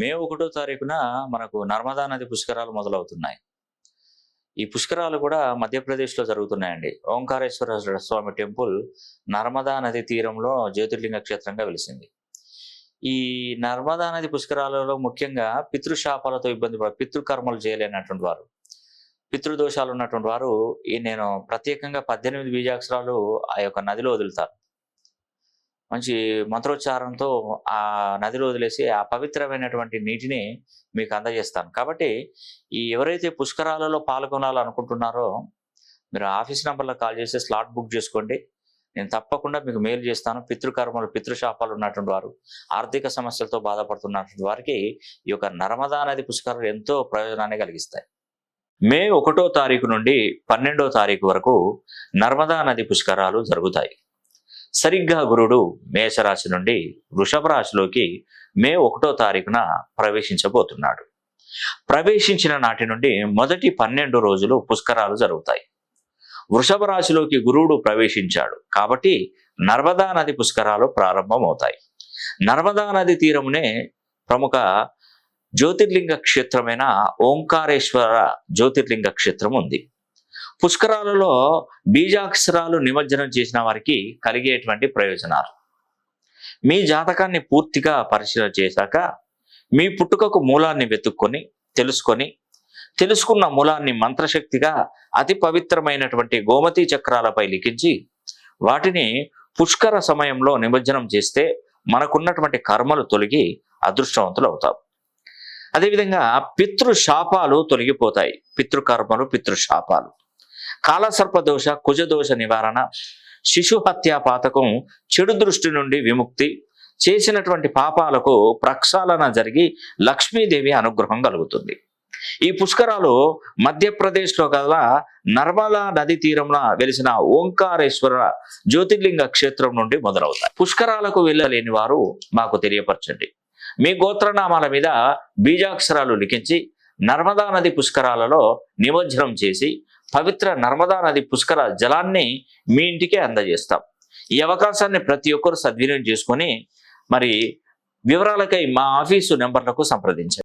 మే ఒకటో తారీఖున మనకు నర్మదా నది పుష్కరాలు మొదలవుతున్నాయి. ఈ పుష్కరాలు కూడా మధ్యప్రదేశ్లో జరుగుతున్నాయండి. ఓంకారేశ్వర స్వామి టెంపుల్ నర్మదా నది తీరంలో జ్యోతిర్లింగ క్షేత్రంగా వెలిసింది. ఈ నర్మదా నది పుష్కరాలలో ముఖ్యంగా పితృశాపాలతో ఇబ్బంది పడ పితృకర్మలు చేయలేనటువంటి వారు పితృదోషాలు ఉన్నటువంటి వారు ఈ నేను ప్రత్యేకంగా పద్దెనిమిది బీజాక్షరాలు ఆ యొక్క నదిలో వదులుతారు మంచి మంత్రోచ్చారణతో ఆ నదిలో వదిలేసి ఆ పవిత్రమైనటువంటి నీటిని మీకు అందజేస్తాను. కాబట్టి ఈ ఎవరైతే పుష్కరాలలో పాల్గొనాలనుకుంటున్నారో మీరు ఆఫీస్ నెంబర్లో కాల్ చేసి స్లాట్ బుక్ చేసుకోండి. నేను తప్పకుండా మీకు మేలు చేస్తాను. పితృకర్మలు పితృశాపాలు ఉన్నటువంటి వారు ఆర్థిక సమస్యలతో బాధపడుతున్నటువంటి వారికి ఈ యొక్క నర్మదా నది పుష్కరాలు ఎంతో ప్రయోజనాన్ని కలిగిస్తాయి. మే ఒకటో తారీఖు నుండి పన్నెండో తారీఖు వరకు నర్మదా నది పుష్కరాలు జరుగుతాయి. సరిగ్గా గురుడు మేషరాశి నుండి వృషభ రాశిలోకి మే ఒకటో తారీఖున ప్రవేశించబోతున్నాడు. ప్రవేశించిన నాటి నుండి మొదటి పన్నెండు రోజులు పుష్కరాలు జరుగుతాయి. వృషభ రాశిలోకి గురువుడు ప్రవేశించాడు కాబట్టి నర్మదా నది పుష్కరాలు ప్రారంభమవుతాయి. నర్మదా నది తీరమునే ప్రముఖ జ్యోతిర్లింగ క్షేత్రమైన ఓంకారేశ్వర జ్యోతిర్లింగ క్షేత్రం ఉంది పుష్కరాలలో బీజాక్షరాలు నిమజ్జనం చేసిన వారికి కలిగేటువంటి ప్రయోజనాలు. మీ జాతకాన్ని పూర్తిగా పరిశీలన చేశాక మీ పుట్టుకకు మూలాన్ని వెతుక్కొని తెలుసుకొని తెలుసుకున్న మూలాన్ని మంత్రశక్తిగా అతి పవిత్రమైనటువంటి గోమతి చక్రాలపై లిఖించి వాటిని పుష్కర సమయంలో నిమజ్జనం చేస్తే మనకున్నటువంటి కర్మలు తొలగి అదృష్టవంతులు అవుతాం అదేవిధంగా పితృశాపాలు తొలగిపోతాయి. పితృకర్మలు పితృశాపాలు. కాలసర్పదోష కుజదోష నివారణ శిశు హత్యా పాతకం చెడు దృష్టి నుండి విముక్తి చేసినటువంటి పాపాలకు ప్రక్షాళన జరిగి లక్ష్మీదేవి అనుగ్రహం కలుగుతుంది. ఈ పుష్కరాలు మధ్యప్రదేశ్లో గల నర్మదా నది తీరంలో వెలిసిన ఓంకారేశ్వర జ్యోతిర్లింగ క్షేత్రం నుండి మొదలవుతాయి. పుష్కరాలకు వెళ్ళలేని వారు మాకు తెలియపరచండి. మీ గోత్రనామాల మీద బీజాక్షరాలు లిఖించి నర్మదా నది పుష్కరాలలో నిమజ్జనం చేసి పవిత్ర నర్మదా నది పుష్కర జలాన్ని మీ ఇంటికే అందజేస్తాం. ఈ అవకాశాన్ని ప్రతి ఒక్కరు సద్వినియోగం చేసుకొని మరి వివరాలకై మా ఆఫీసు నెంబర్లకు సంప్రదించండి.